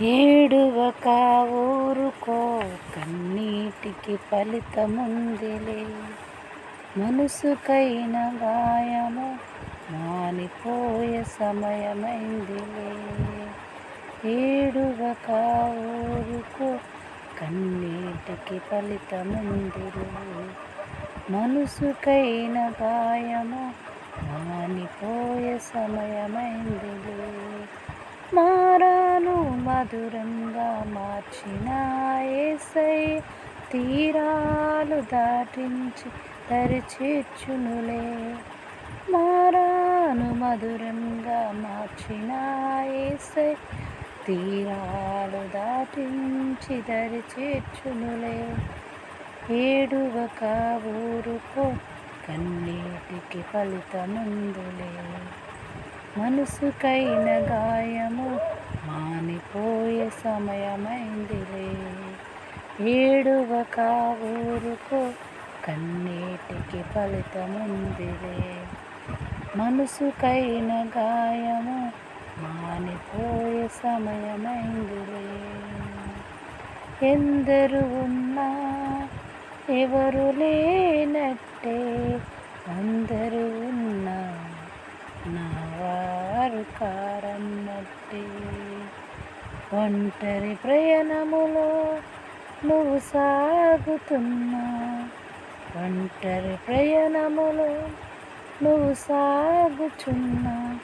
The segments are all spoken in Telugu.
ఏడువక ఊరుకో కన్నీటికి ఫలితముందిలే. మనసుకైన గాయము మానిపోయే సమయమైందిలే. ఏడువక ఊరుకో కన్నీటికి ఫలితముందిలే. మనసుకైన గాయము మానిపోయే సమయమైందిలే. మారా మధురంగా మార్చిన ఏసై తీరాలు దాటించి దరిచేర్చునులే మారాను మధురంగా మార్చిన ఏసై తీరాలు దాటించి దరిచేర్చునులే ఏడువక ఊరుకో కన్నీటికి ఫలితముందులే. మనసుకైన గాయము మానిపోయే సమయమైందిలే. ఏడువ కావూరుకు కన్నీటికి ఫలితముందిలే. మనసుకైన గాయము మానిపోయే సమయమైందిలే. ఎందరు ఉన్నా ఎవరు లేనట్టే అందరూ కారన్నట్టే ఒంటరి ప్రయాణములో నువ్వు సాగుతున్నా. ఒంటరి ప్రయాణములో నువ్వు సాగుచున్నా.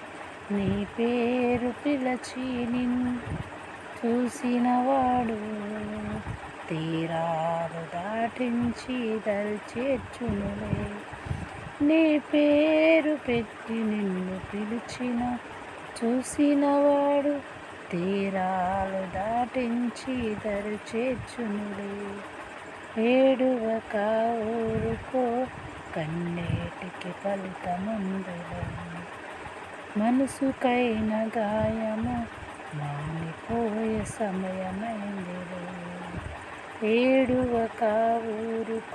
నీ పేరు పిలచి నిన్ను చూసినవాడు తీరాలు దాటించి దరిచేర్చునులే. నీ పేరు పెట్టి నిన్ను పిలిచిన చూసినవాడు తీరాలు దాటించి దరి చేర్చునులే ఏడువక ఊరుకో కన్నేటికి ఫలితముందులో. మనసుకైన గాయము మానిపోయే సమయమైందిలే. ఏడువక ఊరుకో